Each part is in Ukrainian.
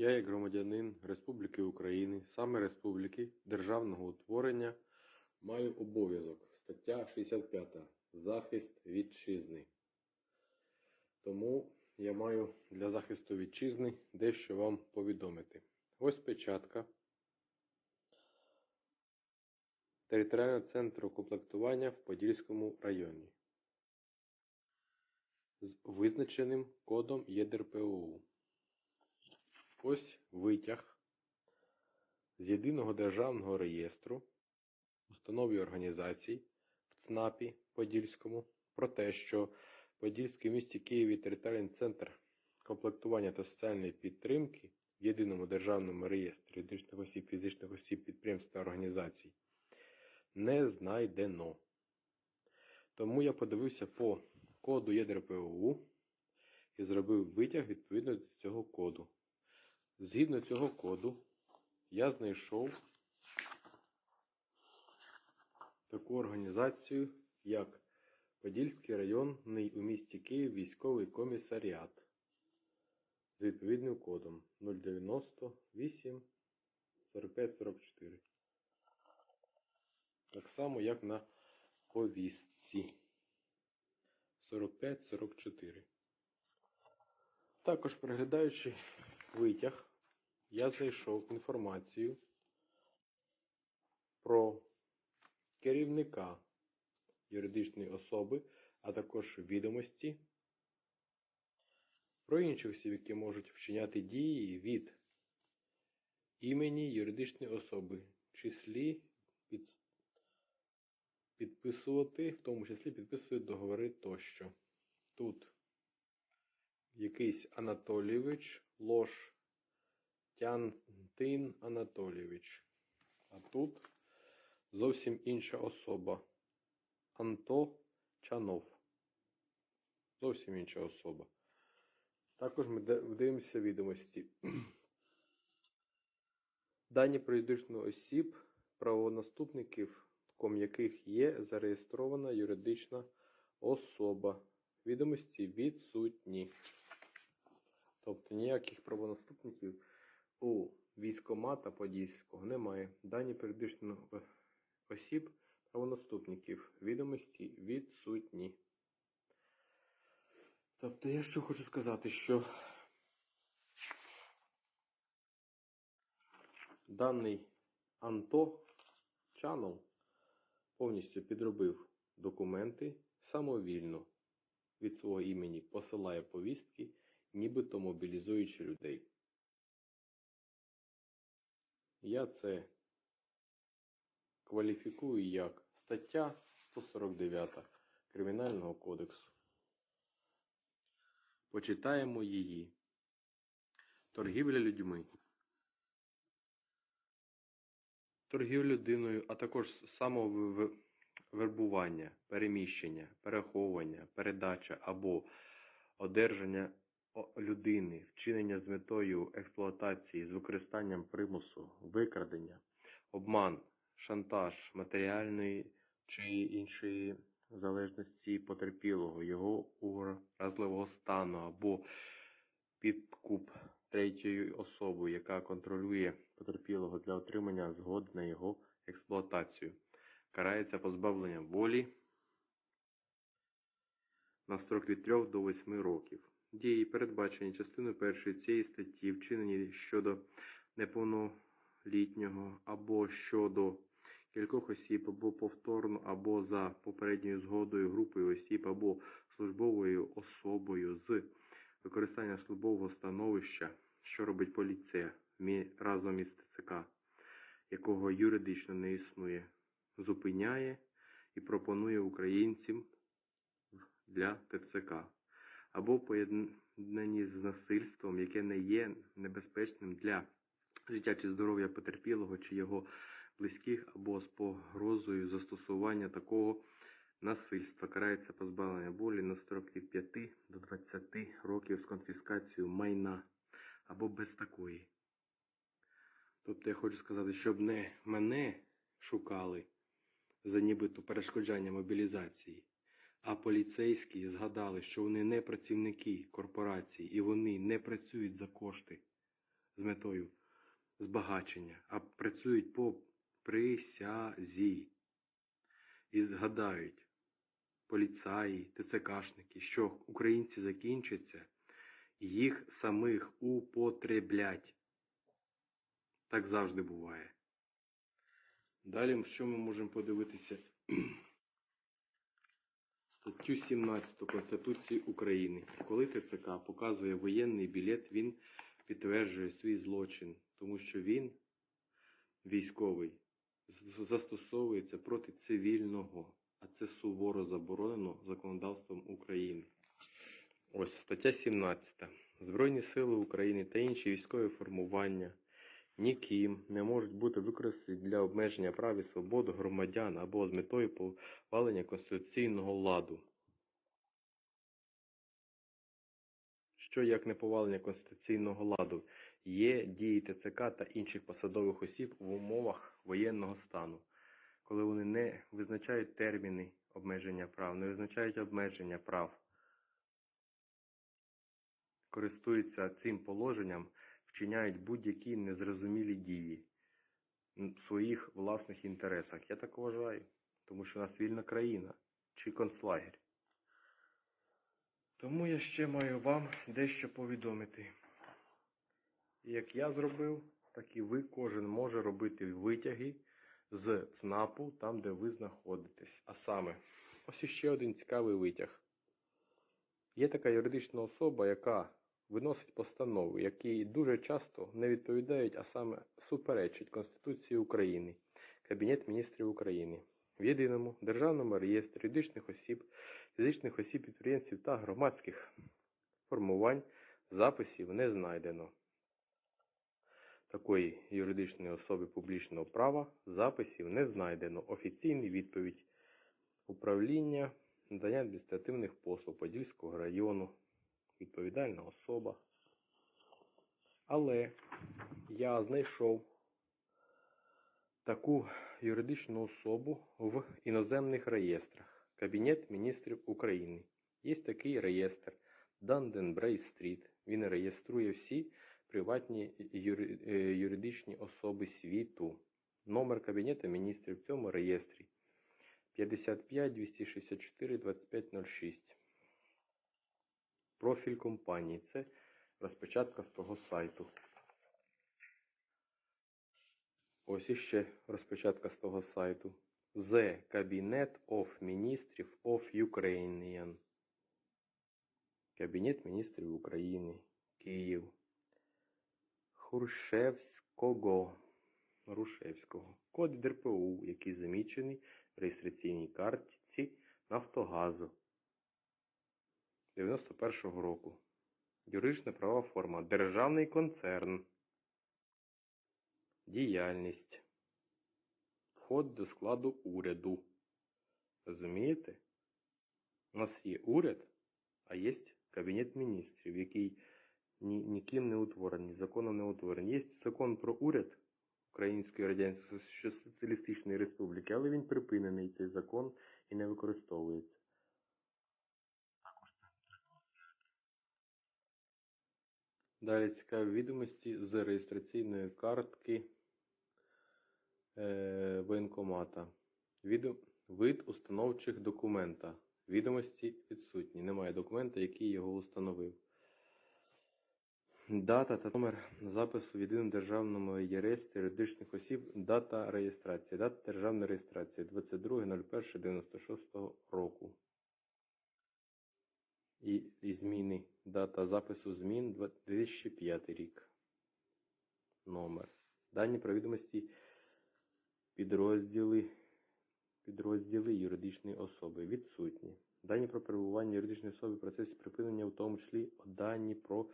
Я, як громадянин Республіки України, саме Республіки Державного утворення, маю обов'язок. Стаття 65. Захист вітчизни. Тому я маю для захисту вітчизни дещо вам повідомити. Ось печатка територіального центру комплектування в Подільському районі з визначеним кодом ЄДРПОУ. Ось витяг з Єдиного державного реєстру установ і організацій в ЦНАПі Подільському про те, що Подільський місті Києві територіальний центр комплектування та соціальної підтримки в Єдиному державному реєстрі юридичних осіб, фізичних осіб, підприємств та організацій не знайдено. Тому я подивився по коду ЄДРПОУ і зробив витяг відповідно до цього коду. Згідно цього коду, я знайшов таку організацію, як Подільський районний у місті Київ військовий комісаріат з відповідним кодом 098 45 44. Так само, як на повістці 45-44. Також переглядаючи витяг, я знайшов інформацію про керівника юридичної особи, а також відомості про інших осіб, які можуть вчиняти дії від імені юридичної особи, числі під... підписувати, в тому числі підписують договори тощо. Тут якийсь Анатолійович, Лош Тянтин Анатолійович. А тут зовсім інша особа. Анто Чанов. Зовсім інша особа. Також ми дивимося відомості. Дані про юридичну осіб, правонаступників, яких є зареєстрована юридична особа. Відомості відсутні. Тобто ніяких правонаступників військомата Подільського немає. Дані про осіб, правонаступників. Відомості відсутні. Тобто я що хочу сказати, що даний Анто Чанов повністю підробив документи самовільно від свого імені посилає повістки, нібито мобілізуючи людей. Я це кваліфікую як стаття 149 Кримінального кодексу. Почитаємо її. Торгівля людьми. Торгівля людиною, а також самовербування, переміщення, переховування, передача або одержання людини, вчинення з метою експлуатації з використанням примусу, викрадення, обман, шантаж матеріальної чи іншої залежності потерпілого, його уразливого стану або підкуп третьою особою, яка контролює потерпілого для отримання згоди на його експлуатацію. Карається позбавленням волі на строк від 3 до 8 років. Дії, передбачені частиною першої цієї статті, вчинені щодо неповнолітнього або щодо кількох осіб, або повторно, або за попередньою згодою групою осіб, або службовою особою з використання службового становища, що робить поліція разом із ТЦК, якого юридично не існує, зупиняє і пропонує українцям для ТЦК, або поєднані з насильством, яке не є небезпечним для життя чи здоров'я потерпілого чи його близьких, або з погрозою застосування такого насильства карається позбавлення волі на строк від 5 до 20 років з конфіскацією майна або без такої. Тобто я хочу сказати, щоб не мене шукали за нібито перешкоджання мобілізації, а поліцейські згадали, що вони не працівники корпорації і вони не працюють за кошти з метою збагачення, а працюють по присязі. І згадають поліцаї, ТЦКшники, що українці закінчаться, їх самих употреблять. Так завжди буває. Далі, що ми можемо подивитися? Статтю 17 Конституції України. Коли ТЦК показує воєнний білет, він підтверджує свій злочин, тому що він, військовий, застосовується проти цивільного, а це суворо заборонено законодавством України. Ось стаття 17. Збройні сили України та інші військові формування ніким не можуть бути використані для обмеження прав і свобод громадян або з метою повалення конституційного ладу. Що як не повалення конституційного ладу є дії ТЦК та інших посадових осіб в умовах воєнного стану, коли вони не визначають терміни обмеження прав, не визначають обмеження прав, користуються цим положенням, вчиняють будь-які незрозумілі дії в своїх власних інтересах. Я так вважаю, тому що у нас вільна країна чи концлагерь. Тому я ще маю вам дещо повідомити. Як я зробив, так і ви кожен може робити витяги з ЦНАПу там, де ви знаходитесь. А саме, ось іще один цікавий витяг. Є така юридична особа, яка виносить постанови, які дуже часто не відповідають, а саме суперечать Конституції України, Кабінет міністрів України. В єдиному державному реєстрі юридичних осіб, фізичних осіб підприємців та громадських формувань записів не знайдено. Такої юридичної особи публічного права записів не знайдено. Офіційний відповідь управління надання адміністративних послуг Подільського району, відповідальна особа. Але я знайшов таку юридичну особу в іноземних реєстрах. Кабінет міністрів України. Є такий реєстр Данденбрей Стріт. Він реєструє всі приватні е, юридичні особи світу. Номер Кабінету міністрів в цьому реєстрі 55 264 2506. Профіль компанії. Це розпечатка з того сайту. Ось іще розпечатка з того сайту. The Cabinet of Ministries of Ukrainian. Кабінет міністрів України. Київ. Хрущевського. Рушевського. Код ДРПУ, який замічений в реєстраційній картці Нафтогазу 91-го року. Юридична правова форма. Державний концерн. Діяльність. Вход до складу уряду. Розумієте? У нас є уряд, а є Кабінет міністрів, який ні, ніким не утворений, законом не утворений. Є закон про уряд Української Радянської Соціалістичної Республіки, але він припинений, цей закон, і не використовується. Далі цікаві відомості з реєстраційної картки е, воєнкомата. Відо... Вид установчих документа. Відомості відсутні. Немає документа, який його установив. Дата та номер запису в єдиному державному реєстрі юридичних осіб. Дата реєстрації. Дата державної реєстрації 22.01.96 року. І, і зміни. Дата запису змін 2005 рік. Номер. Дані про відомості підрозділи, підрозділи юридичної особи відсутні. Дані про перебування юридичної особи в процесі припинення, в тому числі дані про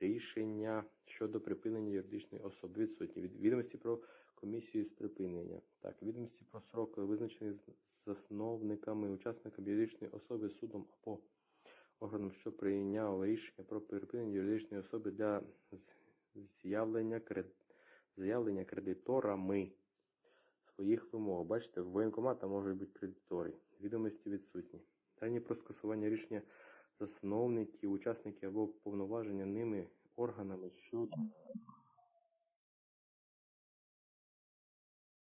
рішення щодо припинення юридичної особи відсутні. Від- Відомості про комісію з припинення. Так, відомості про срок, визначений засновниками, учасниками юридичної особи судом або органом, що прийняв рішення про припинення юридичної особи для з'явлення кред- заявлення кредиторами своїх вимог. Бачите, в воєнкомата можуть бути кредитори. Відомості відсутні. Дані про скасування рішення засновників, учасників або повноваження ними органами щодо